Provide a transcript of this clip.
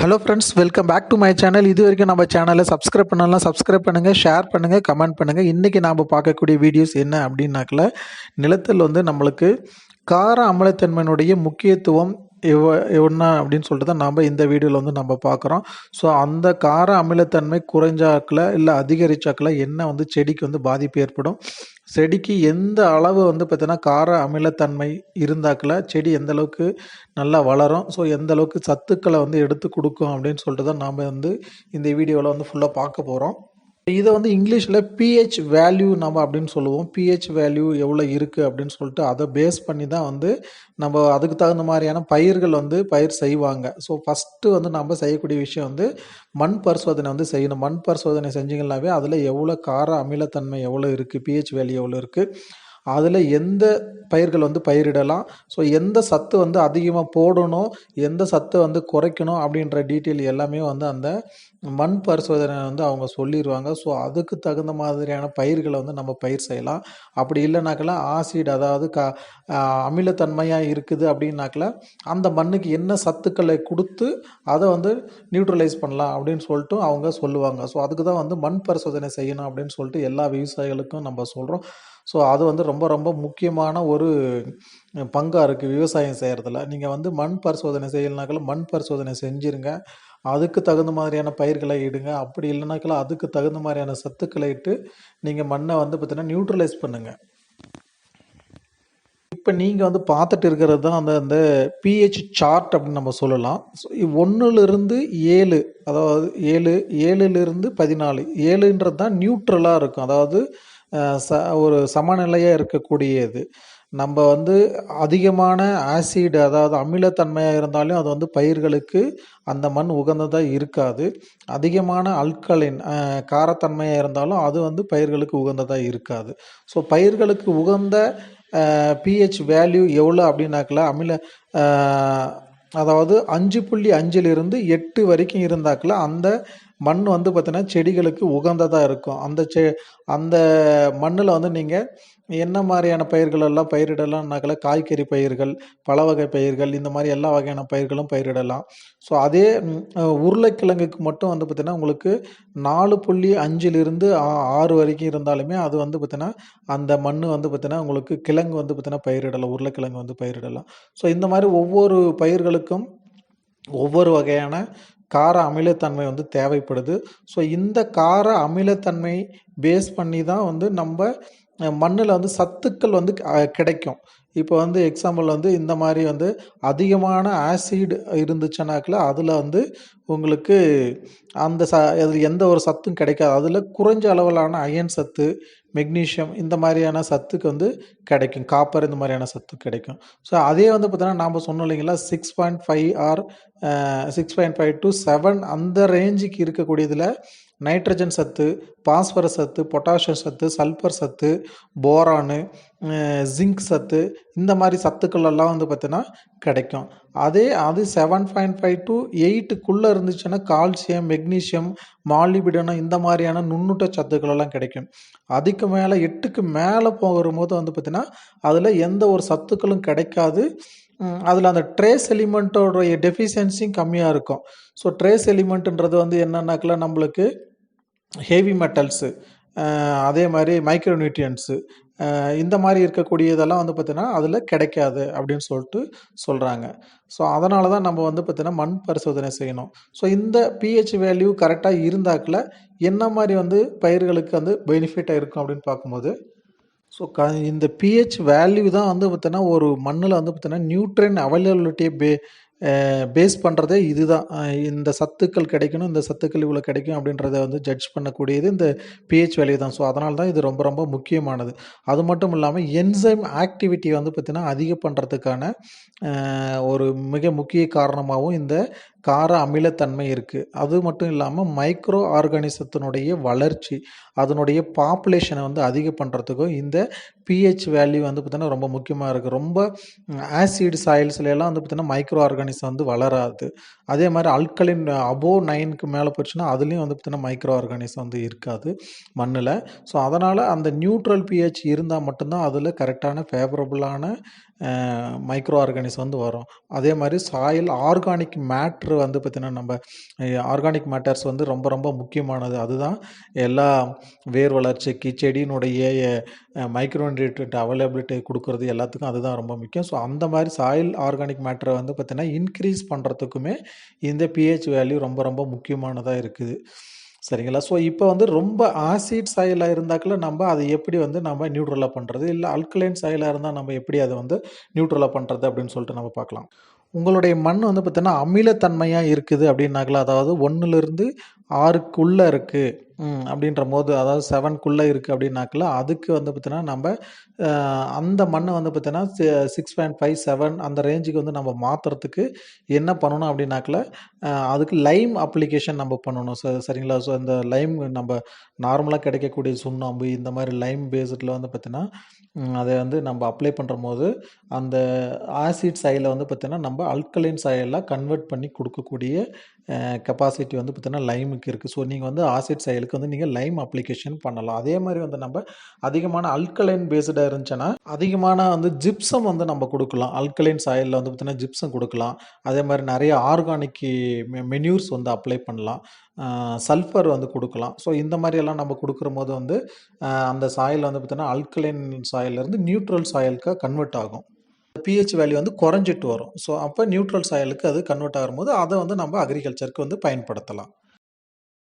Hello friends welcome back to my channel இது வரைக்கும் நம்ம சேனலை சப்ஸ்கிரைப் பண்ணலாம் சப்ஸ்கிரைப் பண்ணுங்கள் ஷேர் பண்ணுங்கள் கமெண்ட் பண்ணுங்கள் இன்றைக்கி நாம் பார்க்கக்கூடிய வீடியோஸ் என்ன அப்படின்னாக்கல நிலத்தில் வந்து நம்மளுக்கு கார அமிலத்தன்மையினுடைய முக்கியத்துவம் எவ என்ன அப்படின்னு சொல்லிட்டு தான் நாம் இந்த வீடியோவில் வந்து நம்ம பார்க்குறோம். ஸோ அந்த கார அமிலத்தன்மை குறைஞ்சாக்கில் இல்லை அதிகரிச்சாக்கில் என்ன வந்து செடிக்கு வந்து பாதிப்பு ஏற்படும்? செடிக்கு எந்த அளவு வந்து பார்த்தீங்கன்னா கார அமிலத்தன்மை இருந்தாக்கில் செடி எந்த அளவுக்கு நல்லா வளரும். ஸோ எந்த அளவுக்கு சத்துக்களை வந்து எடுத்து கொடுக்கும் அப்படின்னு சொல்லிட்டு தான் நாம் வந்து இந்த வீடியோவில் வந்து ஃபுல்லாக பார்க்க போகிறோம் இதை வந்து இங்கிலீஷில் பிஹெச் வேல்யூ நம்ம அப்படின்னு சொல்லுவோம். பிஹெச் வேல்யூ எவ்வளோ இருக்குது அப்படின்னு சொல்லிட்டு அதை பேஸ் பண்ணி தான் வந்து நம்ம அதுக்கு தகுந்த மாதிரியான பயிர்கள் வந்து பயிர் செய்வாங்க. ஸோ ஃபஸ்ட்டு வந்து நம்ம செய்யக்கூடிய விஷயம் வந்து மண் பரிசோதனை வந்து செய்யணும். மண் பரிசோதனை செஞ்சிங்கனாவே அதில் எவ்வளோ கார அமிலத்தன்மை எவ்வளோ இருக்குது பிஹெச் வேல்யூ எவ்வளோ இருக்குது அதில் எந்த பயிர்கள் வந்து பயிரிடலாம்? ஸோ எந்த சத்து வந்து அதிகமாக போடணும்? எந்த சத்தை வந்து குறைக்கணும்? அப்படின்ற டீட்டெயில் எல்லாமே வந்து அந்த மண் பரிசோதனை வந்து அவங்க சொல்லிடுவாங்க ஸோ அதுக்கு தகுந்த மாதிரியான பயிர்களை வந்து நம்ம பயிர் செய்யலாம். அப்படி இல்லைனாக்கெல்லாம் ஆசிட் அதாவது க அமிலத்தன்மையாக இருக்குது அப்படின்னாக்கல அந்த மண்ணுக்கு என்ன சத்துக்களை கொடுத்து அதை வந்து நியூட்ரலைஸ் பண்ணலாம் அப்படின்னு சொல்லிட்டு அவங்க சொல்லுவாங்க. ஸோ அதுக்கு தான் வந்து மண் பரிசோதனை செய்யணும் அப்படின்னு சொல்லிட்டு எல்லா விவசாயிகளுக்கும் நம்ம சொல்கிறோம் ஸோ அது வந்து ரொம்ப ரொம்ப முக்கியமான ஒரு பங்காக இருக்குது விவசாயம் செய்கிறதுல நீங்கள் வந்து மண் பரிசோதனை செய்யலைனாக்கல மண் பரிசோதனை செஞ்சுருங்க. அதுக்கு தகுந்த மாதிரியான பயிர்களை இடுங்க. அப்படி இல்லைனாக்கல அதுக்கு தகுந்த மாதிரியான சத்துக்களை இட்டு நீங்கள் மண்ணை வந்து பார்த்தீங்கன்னா நியூட்ரலைஸ் பண்ணுங்கள் இப்போ நீங்கள் வந்து பார்த்துட்டு இருக்கிறது தான் அந்த அந்த பிஹெச் சார்ட் அப்படின்னு நம்ம சொல்லலாம். ஸோ ஒன்றுலேருந்து ஏழு அதாவது ஏழு ஏழுலேருந்து பதினாலு ஏழுன்றது தான் நியூட்ரலாக இருக்கும். அதாவது ச ஒரு சமநிலையாக இருக்கக்கூடியது. நம்ம வந்து அதிகமான ஆசிட் அதாவது அமிலத்தன்மையாக இருந்தாலும் அது வந்து பயிர்களுக்கு அந்த மண் உகந்ததாக இருக்காது. அதிகமான அல்கலின் காரத்தன்மையாக இருந்தாலும் அது வந்து பயிர்களுக்கு உகந்ததாக இருக்காது. ஸோ பயிர்களுக்கு உகந்த பிஹெச் வேல்யூ எவ்வளோ அப்படின்னாக்கல அமில அதாவது அஞ்சு புள்ளி அஞ்சிலிருந்து எட்டு வரைக்கும் இருந்தாக்கல அந்த மண் வந்து பார்த்தீங்கன்னா செடிகளுக்கு உகந்ததாக இருக்கும். அந்த செ அந்த மண்ணில் வந்து நீங்கள் என்ன மாதிரியான பயிர்கள் எல்லாம் பயிரிடலாம்னாக்கல காய்கறி பயிர்கள் பல வகை பயிர்கள் இந்த மாதிரி எல்லா வகையான பயிர்களும் பயிரிடலாம். ஸோ அதே உருளைக்கிழங்குக்கு மட்டும் வந்து பார்த்திங்கன்னா உங்களுக்கு நாலு புள்ளி அஞ்சிலிருந்து ஆறு வரைக்கும் இருந்தாலுமே அது வந்து பார்த்திங்கன்னா அந்த மண் வந்து பார்த்திங்கன்னா உங்களுக்கு கிழங்கு வந்து பார்த்திங்கன்னா பயிரிடலாம். உருளைக்கிழங்கு வந்து பயிரிடலாம். ஸோ இந்த மாதிரி ஒவ்வொரு பயிர்களுக்கும் ஒவ்வொரு வகையான கார அமிலத்தன்மை வந்து தேவைப்படுது. ஸோ இந்த கார அமிலத்தன்மை பேஸ் பண்ணி தான் வந்து நம்ம மண்ணில் வந்து சத்துக்கள் வந்து கிடைக்கும். இப்போ வந்து எக்ஸாம்பிள் வந்து இந்த மாதிரி வந்து அதிகமான ஆசிட் இருந்துச்சுனாக்கில் அதில் வந்து உங்களுக்கு அந்த ச அதில் எந்த ஒரு சத்தும் கிடைக்காது. அதில் குறைஞ்ச அளவிலான அயன் சத்து மெக்னீஷியம் இந்த மாதிரியான சத்துக்கு வந்து கிடைக்கும். காப்பர் இந்த மாதிரியான சத்து கிடைக்கும். ஸோ அதே வந்து பார்த்தீங்கன்னா நாம் சொன்னோம் இல்லைங்களா six point five or six point five to seven அந்த ரேஞ்சுக்கு இருக்கக்கூடியதில் நைட்ரஜன் சத்து பாஸ்பரஸ் சத்து பொட்டாசியம் சத்து சல்ஃபர் சத்து போரானு ஜிங்க் சத்து இந்த மாதிரி சத்துக்கள் எல்லாம் வந்து பார்த்திங்கன்னா கிடைக்கும். அதே அது செவன் பாயிண்ட் ஃபைவ் டு எயிட்டுக்குள்ளே இருந்துச்சுன்னா கால்சியம் மெக்னீஷியம் மாலிபிடனம் இந்த மாதிரியான நுண்ணூட்ட சத்துக்கள் எல்லாம் கிடைக்கும். அதுக்கு மேலே எட்டுக்கு மேலே போகிற போது வந்து பார்த்திங்கன்னா அதில் எந்த ஒரு சத்துக்களும் கிடைக்காது. அதில் அந்த ட்ரேஸ் எலிமெண்ட்டோடைய டெஃபிஷியன்சியும் கம்மியாக இருக்கும். ஸோ ட்ரேஸ் எலிமெண்ட்டுன்றது வந்து என்னன்னாக்கல நம்மளுக்கு ஹெவி மெட்டல்ஸு அதே மாதிரி மைக்ரோ நியூட்ரியன்ஸு இந்த மாதிரி இருக்கக்கூடியதெல்லாம் வந்து பார்த்திங்கன்னா அதில் கிடைக்காது அப்படின்னு சொல்லிட்டு சொல்கிறாங்க ஸோ அதனால தான் நம்ம வந்து பார்த்திங்கன்னா மண் பரிசோதனை செய்யணும். ஸோ இந்த பிஹெச் வேல்யூ கரெக்டாக இருந்தாக்கில் என்ன மாதிரி வந்து பயிர்களுக்கு வந்து பெனிஃபிட்டாக இருக்கும் அப்படின்னு பார்க்கும்போது ஸோ க இந்த பிஹெச் வேல்யூ தான் வந்து பார்த்திங்கன்னா ஒரு மண்ணில் வந்து பார்த்திங்கன்னா நியூட்ரன் அவைலபிலிட்டியை பே பேஸ் பண்ணுறதே இதுதான். இந்த சத்துக்கள் கிடைக்கணும் இந்த சத்துக்கள் இவ்வளோ கிடைக்கும் அப்படின்றத வந்து ஜட்ஜ் பண்ணக்கூடியது இந்த பிஹெச் வேல்யூ தான். ஸோ அதனால தான் இது ரொம்ப ரொம்ப முக்கியமானது. அது மட்டும் இல்லாமல் என்சைம் ஆக்டிவிட்டி வந்து பார்த்திங்கன்னா அதிகம் பண்ணுறதுக்கான ஒரு மிக முக்கிய காரணமாகவும் இந்த கார அமிலத்தன்மை இருக்குது அது மட்டும் இல்லாமல் மைக்ரோ ஆர்கானிசத்தினுடைய வளர்ச்சி அதனுடைய பாப்புலேஷனை வந்து அதிகம் பண்ணுறதுக்கும் இந்த பிஹெச் வேல்யூ வந்து பார்த்திங்கன்னா ரொம்ப முக்கியமாக இருக்குது ரொம்ப ஆசிட் சாயில்ஸ்லாம் வந்து பார்த்திங்கன்னா மைக்ரோ ஆர்கானிசம் வந்து வளராது. அதே மாதிரி அல்கலின் அபோ நைனுக்கு மேலே போச்சுன்னா அதுலேயும் வந்து பார்த்திங்கன்னா மைக்ரோ ஆர்கானிசம் வந்து இருக்காது மண்ணில். ஸோ அதனால் அந்த நியூட்ரல் பிஹெச் இருந்தால் மட்டும்தான் அதில் கரெக்டான ஃபேவரபுளான மைக்ரோ ஆர்கானிஸ் வந்து வரும். அதே மாதிரி சாயில் ஆர்கானிக் மேட்ரு வந்து பார்த்திங்கன்னா நம்ம ஆர்கானிக் மேட்டர்ஸ் வந்து ரொம்ப ரொம்ப முக்கியமானது. அதுதான் எல்லா வேர் வளர்ச்சிக்கு செடியினுடைய மைக்ரோநியூட்ரியன்ட் அவைலபிலிட்டி கொடுக்குறது எல்லாத்துக்கும் அதுதான் ரொம்ப முக்கியம். ஸோ அந்த மாதிரி சாயில் ஆர்கானிக் மேட்டரை வந்து பார்த்திங்கன்னா இன்க்ரீஸ் பண்ணுறதுக்குமே இந்த பிஹெச் வேல்யூ ரொம்ப ரொம்ப முக்கியமானதாக இருக்குது. சரிங்களா? ஸோ இப்போ வந்து ரொம்ப ஆசிட் சாயிலாக இருந்தாக்கில் நம்ம அதை எப்படி வந்து நம்ம நியூட்ரலாக பண்ணுறது இல்லை அல்கலைன் சாயிலாக இருந்தால் நம்ம எப்படி அதை வந்து நியூட்ரலாக பண்ணுறது அப்படின்னு சொல்லிட்டு நம்ம பார்க்கலாம். உங்களுடைய மண் வந்து பார்த்தீங்கன்னா அமிலத்தன்மையாக இருக்குது அப்படின்னாக்கல. அதாவது ஒன்றுலேருந்து ஆறுக்குள்ளே இருக்குது அப்படின்ற போது அதாவது செவன்குள்ளே இருக்குது அப்படின்னாக்கல அதுக்கு வந்து பார்த்தீங்கன்னா நம்ம அந்த மண்ணை வந்து பார்த்தீங்கன்னா சிக்ஸ் பாயிண்ட் ஃபைவ் செவன் அந்த ரேஞ்சுக்கு வந்து நம்ம மாற்றுறதுக்கு என்ன பண்ணணும் அப்படின்னாக்கல அதுக்கு லைம் அப்ளிகேஷன் நம்ம பண்ணணும். ச சரிங்களா? ஸோ இந்த லைம் நம்ம நார்மலாக கிடைக்கக்கூடிய சுண்ணாம்பு இந்த மாதிரி லைம் பேஸ்டில் வந்து பார்த்தீங்கன்னா அதை வந்து நம்ம அப்ளை பண்ணுற போது அந்த ஆசிட் சாயிலை வந்து பார்த்தீங்கன்னா நம்ம அல்கலைன் சாயலாக கன்வெர்ட் பண்ணி கொடுக்கக்கூடிய கெப்பாசிட்டி வந்து பார்த்திங்கன்னா லைமுக்கு இருக்குது ஸோ நீங்கள் வந்து ஆசிட் சாயலுக்கு வந்து நீங்கள் லைம் அப்ளிகேஷன் பண்ணலாம். அதே மாதிரி வந்து நம்ம அதிகமான அல்கலைன் பேஸ்டாக இருந்துச்சுன்னா அதிகமான வந்து ஜிப்சம் வந்து நம்ம கொடுக்கலாம். அல்கலைன் சாயலில் வந்து பார்த்திங்கன்னா ஜிப்சம் கொடுக்கலாம். அதே மாதிரி நிறைய ஆர்கானிக் மென்யூர்ஸ் வந்து அப்ளை பண்ணலாம். சல்ஃபர் வந்து கொடுக்கலாம். ஸோ இந்த மாதிரியெல்லாம் நம்ம கொடுக்குற போது வந்து அந்த சாயில் வந்து பார்த்திங்கன்னா அல்கலைன் சாயிலிருந்து நியூட்ரல் சாயலுக்கு கன்வெர்ட் ஆகும். பிஹெச் வேல்யூ வந்து குறைஞ்சிட்டு வரும். ஸோ அப்போ நியூட்ரல் சாயலுக்கு அது கன்வெர்ட் ஆகும்போது அதை வந்து நம்ம அக்ரிகல்ச்சருக்கு வந்து பயன்படுத்தலாம்.